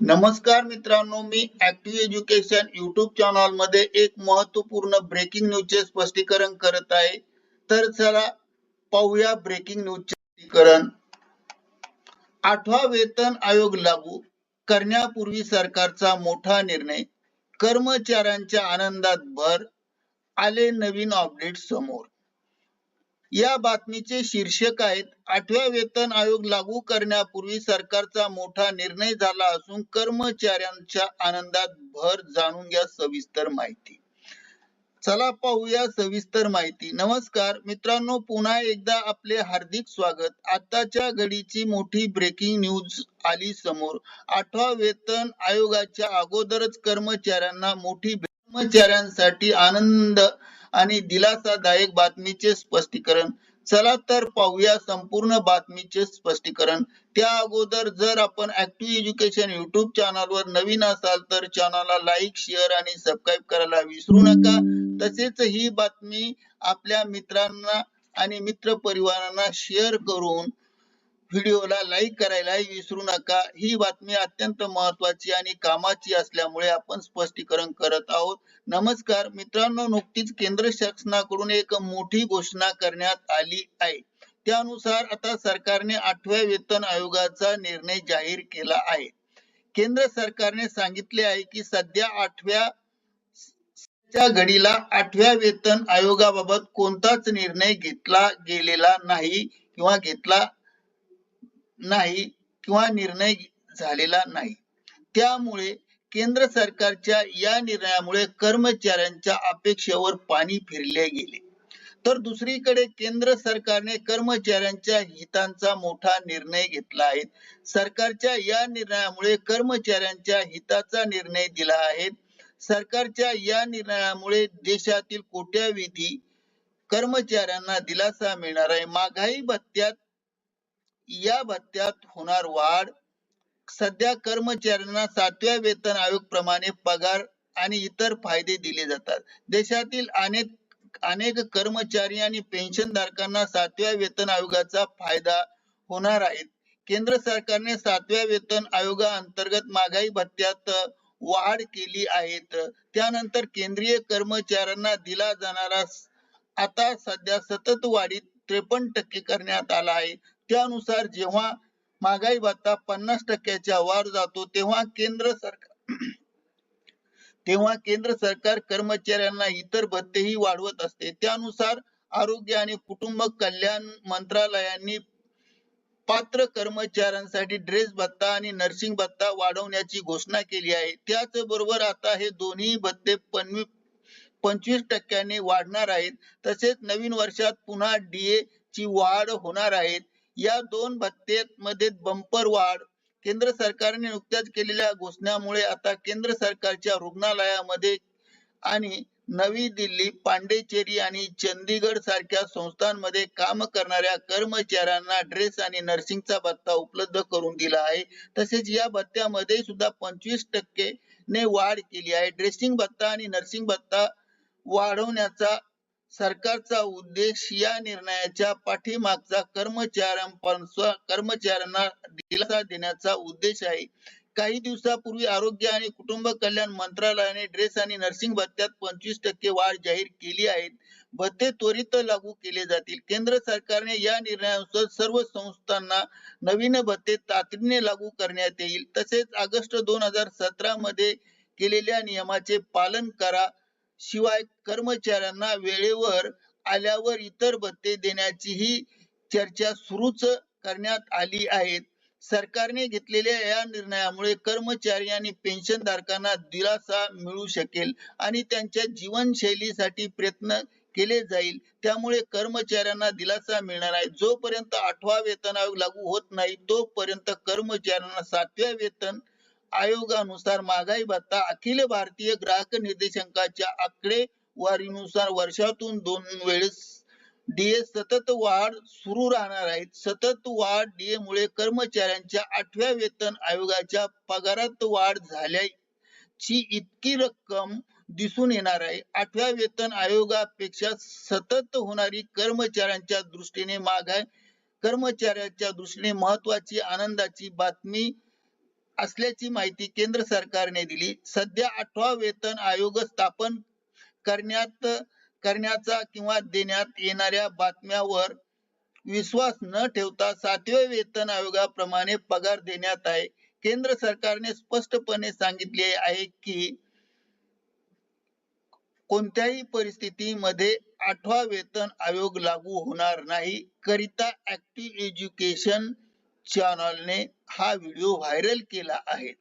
नमस्कार मित्रांनो मी ऍक्टिव्ह एज्युकेशन युट्यूब चॅनलमध्ये एक महत्त्वपूर्ण ब्रेकिंग न्यूजचे स्पष्टीकरण करत आहे. तर चला पाहूया ब्रेकिंग न्यूजचे स्पष्टीकरण. आठवा वेतन आयोग लागू करण्यापूर्वी सरकारचा मोठा निर्णय. कर्मचाऱ्यांच्या आनंदात भर आले नवीन अपडेट समोर. या बातमीचे शीर्षक आहेत आठव्या वेतन आयोग लागू करण्यापूर्वी सरकारचा मोठा निर्णय झाला असून कर्मचाऱ्यांच्या आनंदात भर जाणून घ्या सविस्तर माहिती. चला पाहूया सविस्तर माहिती. नमस्कार मित्रांनो पुन्हा एकदा आपले हार्दिक स्वागत. आताच्या घडीची मोठी ब्रेकिंग न्यूज आली समोर. आठवा वेतन आयोगाच्या अगोदरच कर्मचाऱ्यांना मोठी कर्मचाऱ्यांसाठी आनंद आणि दिलासादायक बातमीचे स्पष्टीकरण. चला तर पाहूया संपूर्ण बातमीचे स्पष्टीकरण. त्या अगोदर जर आपण ऍक्टिव्ह एज्युकेशन युट्यूब चॅनलवर नवीन असाल तर चॅनलला लाईक शेअर आणि सबस्क्राईब करायला विसरू नका. तसेच ही बातमी आपल्या मित्रांना आणि मित्र परिवारांना शेअर करून व्हिडिओला लाईक करायलाही विसरू नका. ही बातमी अत्यंत महत्वाची आणि कामाची असल्यामुळे आपण स्पष्टीकरण करत आहोत. नमस्कार मित्रांनो नुकतीच केंद्र शासनाकडून एक मोठी घोषणा करण्यात आली आहे. त्यानुसार आता सरकारने आठव्या वेतन आयोगाचा निर्णय जाहीर केला आहे. केंद्र सरकारने सांगितले आहे की सध्या आठव्या घडीला आठव्या वेतन आयोगाबाबत कोणताच निर्णय घेतला गेलेला नाही किंवा घेतला नाही किंवा निर्णय झालेला नाही. त्यामुळे केंद्र सरकारच्या या निर्णयामुळे कर्मचाऱ्यांच्या अपेक्षेवर पाणी फिरले गेले. तर दुसरीकडे केंद्र सरकारने कर्मचाऱ्यांच्या हितांचा मोठा निर्णय घेतला आहे. सरकारच्या या निर्णयामुळे कर्मचाऱ्यांच्या हिताचा निर्णय दिला आहे. सरकारच्या या निर्णयामुळे देशातील कोट्यावधी कर्मचाऱ्यांना दिलासा मिळणार आहे. महागाई भत्त्यात या भत्त्यात होणार वाढ. सध्या कर्मचाऱ्यांना सातव्या वेतन आयोग प्रमाणे पगार आणि इतर फायदे दिले जातात. देशातील अनेक अनेक कर्मचारी आणि पेन्शन धारकांना सातव्या वेतन आयोगाचा फायदा होणार आहे. केंद्र सरकारने सातव्या वेतन आयोगा अंतर्गत महागाई भत्त्यात वाढ केली आहे. त्यानंतर केंद्रीय कर्मचाऱ्यांना दिला जाणारा आता सध्या सतत वाढीत त्रेपन्न टक्के करण्यात आला आहे. त्यानुसार जेव्हा महागाई भत्ता पन्नास टक्क्याच्या वर जातो तेव्हा केंद्र सरकार तेव्हा केंद्र सरकार कर्मचाऱ्यांना इतर भत्तेही वाढवत असते. त्यानुसार आरोग्य आणि कुटुंब कल्याण मंत्रालयांनी पात्र कर्मचाऱ्यांसाठी ड्रेस भत्ता आणि नर्सिंग भत्ता वाढवण्याची घोषणा केली आहे. त्याचबरोबर आता हे दोन्ही भत्ते पंचवीस टक्क्यांनी वाढणार आहेत. तसेच नवीन वर्षात पुन्हा डीए ची वाढ होणार आहे. या दोन भत्तेमध्ये बंपर वाढ केंद्र सरकारने नुकत्याच केलेल्या घोषणामुळे आता केंद्र सरकारच्या रुग्णालयामध्ये आणि नवी दिल्ली पांडेचेरी आणि चंदीगड सारख्या संस्थांमध्ये काम करणाऱ्या कर्मचाऱ्यांना ड्रेस आणि नर्सिंगचा भत्ता उपलब्ध करून दिला आहे. तसेच या भत्त्यामध्ये सुद्धा पंचवीस टक्के ने वाढ केली आहे. ड्रेसिंग भत्ता आणि नर्सिंग भत्ता वाढवण्याचा सरकारचा उद्देश या निर्णयाच्या पाठीमागचा कर्मचाऱ्यांपासून कर्मचाऱ्यांना दिलासा देण्याचा उद्देश आहे. काही दिवसापूर्वी आरोग्य आणि कुटुंब कल्याण मंत्रालयाने ड्रेस आणि नर्सिंग भत्त्यात पंचवीस टक्के वाढ जाहीर केली आहे. भत्ते त्वरित लागू केले जातील. केंद्र सरकारने या निर्णयानुसार सर्व संस्थांना नवीन भत्ते तातडीने लागू करण्यात येईल. तसेच ऑगस्ट दोन हजार सतरा मध्ये केलेल्या नियमाचे पालन करा. शिवाय कर्मचाऱ्यांना वेळेवर आल्यावर इतर भत्ते देण्याचीही चर्चा सुरूच करण्यात आली आहे. सरकारने घेतलेल्या या निर्णयामुळे कर्मचारी आणि पेन्शन धारकांना दिलासा मिळू शकेल आणि त्यांच्या जीवनशैलीसाठी प्रयत्न केले जाईल. त्यामुळे कर्मचाऱ्यांना दिलासा मिळणार आहे. जोपर्यंत आठवा वेतन आयोग लागू होत नाही तोपर्यंत कर्मचाऱ्यांना सातव्या वेतन आयोगानुसार महागाई भत्ता अखिल भारतीय ग्राहक निर्देशांकाच्या आकडेवारीनुसार वर्षातून दोन वेळेस डीए सतत वाढ सुरू राहणार आहे. सतत वाढ डीए मुळे कर्मचाऱ्यांच्या आठव्या वेतन आयोगाच्या पगारात वाढ झाल्याची इतकी रक्कम दिसून येणार आहे. आठव्या वेतन आयोगापेक्षा सतत होणारी कर्मचाऱ्यांच्या दृष्टीने महागाई कर्मचाऱ्यांच्या दृष्टीने महत्वाची आनंदाची बातमी असल्याची माहिती केंद्र सरकारने दिली. सध्या आठवा वेतन आयोग स्थापन करण्यात करण्याचा किंवा देण्यात येणाऱ्या बातम्यावर विश्वास न ठेवता सातव्या वेतन आयोगाप्रमाणे पगार देण्यात आहे. केंद्र सरकारने स्पष्टपणे सांगितले आहे की कोणत्याही परिस्थितीमध्ये आठवा वेतन आयोग लागू होणार नाही. करिता ऍक्टिव्ह एज्युकेशन चॅनलने हा व्हिडिओ व्हायरल केला आहे.